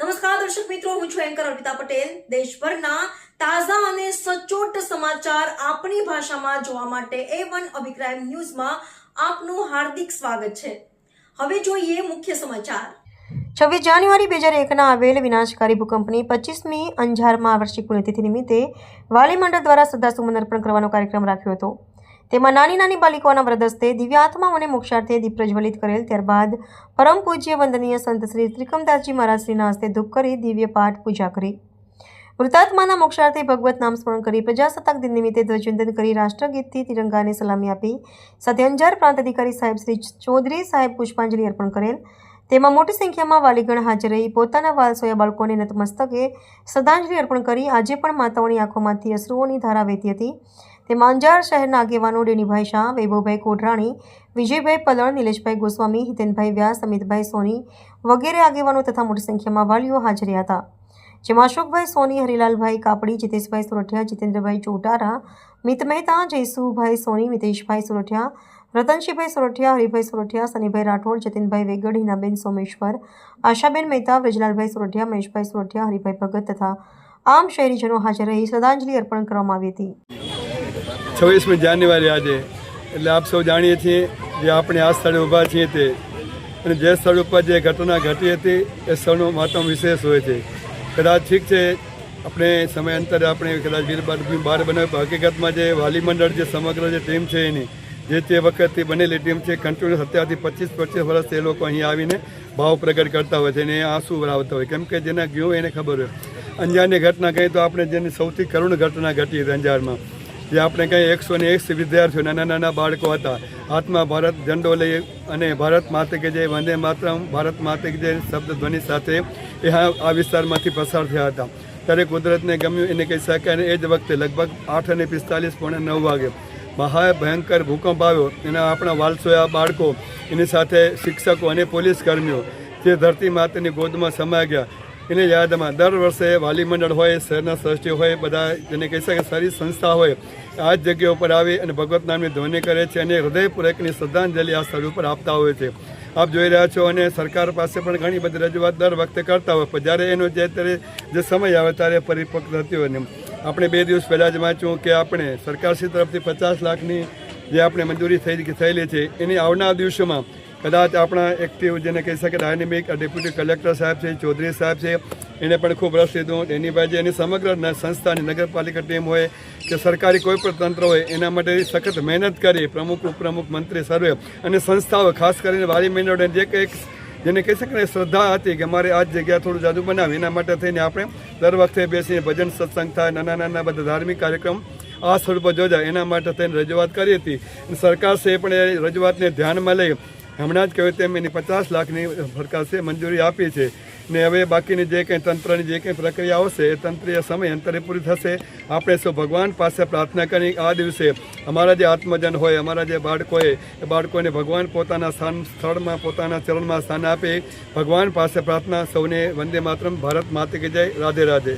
નમસ્કાર, દર્શક મિત્રો, હું છું એન્કર અર્પિતા પટેલ. દેશભરના તાજા અને સચોટ સમાચાર આપણી ભાષામાં જોવા માટે એ વન અભિપ્રાય ન્યૂઝમાં આપનું હાર્દિક સ્વાગત છે. હવે જોઈએ મુખ્ય સમાચાર. છવ્વીસ જાન્યુઆરી બે હજાર એકના આવેલ વિનાશકારી ભૂકંપની પચીસમી અંજારમાં વાર્ષિક પુણ્યતિથિ નિમિત્તે વાલી દ્વારા શ્રદ્ધાસુમન અર્પણ કરવાનો કાર્યક્રમ રાખ્યો હતો. તેમાં નાની નાની બાલિકાઓના વ્રદસ્તે દિવ્યાત્માઓને મોક્ષાર્થે દીપ પ્રજ્વલિત કરેલ. ત્યારબાદ પરમ પૂજ્ય વંદનીય સંત શ્રી ત્રિકમદાસજી મહારાજશ્રીના હસ્તે ધૂપ કરી દિવ્ય પાઠ પૂજા કરી. મૃતાત્માના મોક્ષાર્થે ભગવત નામ સ્મરણ કરી પ્રજાસત્તાક દિન નિમિત્તે ધ્વજવંદન કરી રાષ્ટ્રગીતથી તિરંગાને સલામી આપી. સાથે અંજાર પ્રાંત અધિકારી સાહેબ શ્રી ચૌધરી સાહેબ પુષ્પાંજલિ અર્પણ કરેલ. તેમાં મોટી સંખ્યામાં વાલીગણ હાજર રહી પોતાના વાલસોયા બાળકોને નતમસ્તકે શ્રદ્ધાંજલિ અર્પણ કરી. આજે પણ માતાઓની આંખોમાંથી અશ્રુઓની ધારા વહેતી હતી. તેમાં અંજાર શહેરના આગેવાનો ડેનીભાઈ શાહ, વૈભવભાઈ કોઢરાણી વિજયભાઈ પલણ નિલેશભાઈ ગોસ્વામી, હિતેનભાઈ વ્યાસ, અમિતભાઈ સોની વગેરે આગેવાનો તથા મોટી સંખ્યામાં વાલીઓ હાજર હતા. જેમાં અશોકભાઈ સોની, હરિલાલભાઈ કાપડી, જીતેશભાઈ સુરઠિયા, જીતેન્દ્રભાઈ ચોટારા, મિત મહેતા, જયસુભાઈ સોની, મિતેશભાઈ સુરઠિયા, રતનશીભાઈ સુરઠિયા, હરિભાઈ સુરઠિયા, સનીભાઈ રાઠોડ, જતીનભાઈ વેગડ, હિનાબેન સોમેશ્વર, આશાબેન મહેતા વ્રજલાલભાઈ સુરઠિયા, મહેશભાઈ સુરઠિયા, હરિભાઈ ભગત તથા આમ શહેરીજનો હાજર રહી શ્રદ્ધાંજલિ અર્પણ કરવામાં આવી હતી. છવ્વીસમી જાન્યુઆરી આજે. એટલે આપ સૌ જાણીએ છીએ જે આપણે આ સ્થળે ઊભા છીએ તે. અને જે સ્થળ ઉપર જે ઘટના ઘટી હતી, એ સ્થળનું મહત્વ વિશેષ હોય છે. કદાચ ઠીક છે, આપણે સમયાંતરે આપણે કદાચ વીરબાદની બહાર બનાવી હકીકતમાં જે વાલી મંડળ જે સમગ્ર જે ટીમ છે એની, જે તે વખતથી બનેલી ટીમ છે કન્ટિન્યુ સત્યારથી પચીસ પચીસ વર્ષથી એ લોકો અહીં આવીને ભાવ પ્રગટ કરતા હોય છે અને આંસુ વરાવતા હોય. કેમ કે જેના ગયો એને ખબર હોય. અંજારની ઘટના કહી તો આપણે જેની સૌથી કરુણ ઘટના ઘટી હતી અંજારમાં. જે આપણે કંઈ એકસો ને એકસી વિદ્યાર્થીઓ નાના નાના બાળકો હતા. હાથમાં ભારત ઝંડો લઈ અને ભારત માતે કે જે વંદે માતરમ, ભારત માતે કે જે શબ્દ ધ્વનિ સાથે એ આ વિસ્તારમાંથી પસાર થયા હતા. ત્યારે કુદરતને ગમ્યું એને કહી શકાય અને એ જ વખતે લગભગ આઠ અને પિસ્તાલીસ પોણે નવ વાગે મહાભયંકર ભૂકંપ આવ્યો. એના આપણા વાલસોયા બાળકો, એની સાથે શિક્ષકો અને પોલીસ કર્મીઓ જે ધરતી માતાની ગોદમાં સમાઈ ગયા. એને યાદમાં દર વર્ષે વાલી મંડળ હોય, શહેરના સૃષ્ટિ હોય, બધા જેને કહી શકાય સારી સંસ્થા હોય, આ જ જગ્યા ઉપર આવી અને ભગવત નામની ધ્વનિ કરે છે અને હૃદયપૂર્વકની શ્રદ્ધાંજલિ આ સ્થળ ઉપર આપતા હોય છે. આપ જોઈ રહ્યા છો અને સરકાર પાસે પણ ઘણી બધી રજૂઆત દર વખતે કરતા હોય, પણ જ્યારે એનો જે ત્યારે જે સમય આવે ત્યારે પરિપક્વ થતી હોય આપણે બે દિવસ પહેલાં જ વાંચ્યું કે આપણે સરકારશ્રી તરફથી પચાસ લાખની જે આપણે મંજૂરી થઈ થયેલી છે, એની આવનાર દિવસોમાં કદાચ આપણા એક્ટિવ જેને કહી શકે ડાયનેમિક ડેપ્યુટી કલેક્ટર સાહેબ છે, ચૌધરી સાહેબ છે, એને પણ ખૂબ રસ લીધો. એની બાજુ એની સમગ્ર સંસ્થાની નગરપાલિકા ટીમ હોય કે સરકારી કોઈ પણ તંત્ર હોય, એના માટે સખત મહેનત કરી પ્રમુખ, ઉપપ્રમુખ, મંત્રી, સર્વે અને સંસ્થાઓ, ખાસ કરીને વાલી મંડળોને જે કંઈક જેને કહી શકાય ને શ્રદ્ધા હતી કે મારે આ જગ્યા થોડું જાદુ બનાવી, એના માટે થઈને આપણે દર વખતે બેસીને ભજન સત્સંગ થાય, નાના નાના બધા ધાર્મિક કાર્યક્રમ આ સ્થળ પર યોજાય, એના માટે થઈને રજૂઆત કરી હતી. સરકાર સરકારશ્રીએ પણ એ રજૂઆતને ધ્યાનમાં લઈ હમણાં જ કહ્યું તેમ એની પચાસ લાખની સરકારશ્રીએ મંજૂરી આપી છે ને હવે બાકીની જે કંઈ તંત્રની જે કંઈ પ્રક્રિયા આવશે, એ તંત્રીય સમય અંતરે પૂરી થશે. આપણે સૌ ભગવાન પાસે પ્રાર્થના કરી આ દિવસે અમારા જે આત્મજન હોય, અમારા જે બાળકો હોય એ બાળકોને ભગવાન પોતાના સ્થાન, સ્થળમાં, પોતાના ચરણમાં સ્થાન આપે ભગવાન પાસે પ્રાર્થના સૌને વંદે માતરમ. ભારત માતે કે જય. રાધે રાધે.